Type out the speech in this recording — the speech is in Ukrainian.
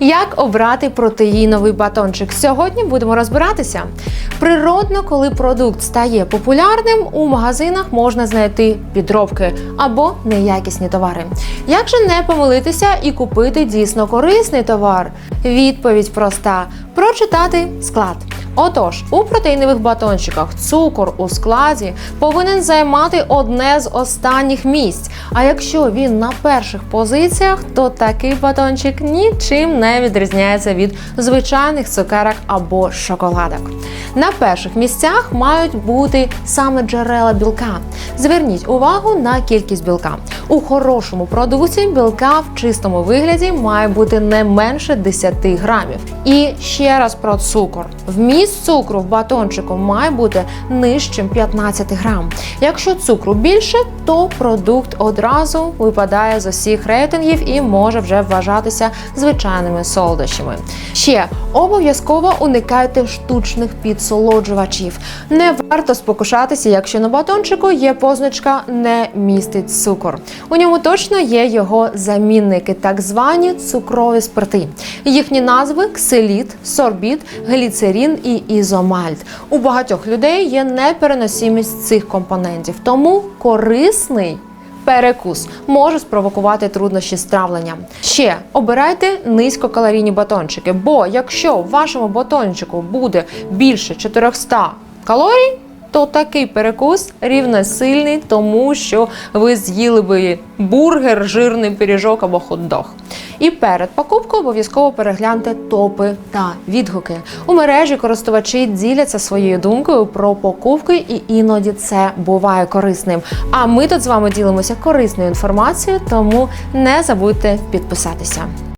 Як обрати протеїновий батончик? Сьогодні будемо розбиратися. Природно, коли продукт стає популярним, у магазинах можна знайти підробки або неякісні товари. Як же не помилитися і купити дійсно корисний товар? Відповідь проста: прочитати склад. Отож, у протеїнових батончиках цукор у складі повинен займати одне з останніх місць. А якщо він на перших позиціях, то такий батончик нічим не відрізняється від звичайних цукерок або шоколадок. На перших місцях мають бути саме джерела білка. Зверніть увагу на кількість білка. У хорошому продукті білка в чистому вигляді має бути не менше 10 грамів. І ще раз про цукор. Вміст цукру в батончику має бути нижчим 15 грам. Якщо цукру більше, то продукт одразу випадає з усіх рейтингів і може вже вважатися звичайними солодощами. Ще обов'язково уникайте штучних підсолоджувачів. Не варто спокушатися, якщо на батончику є позначка не містить цукор. У ньому точно є його замінники, так звані цукрові спирти. Їхні назви ксиліт, сорбіт, гліцерин і ізомальт. У багатьох людей є непереносимість цих компонентів, тому корисний. Перекус може спровокувати труднощі з травленням. Ще обирайте низькокалорійні батончики, бо якщо в вашому батончику буде більше 400 калорій, то такий перекус рівносильний тому, що ви з'їли би бургер, жирний пиріжок або хот-дог. І перед покупкою обов'язково перегляньте топи та відгуки. У мережі користувачі діляться своєю думкою про покупки, і іноді це буває корисним. А ми тут з вами ділимося корисною інформацією, тому не забудьте підписатися.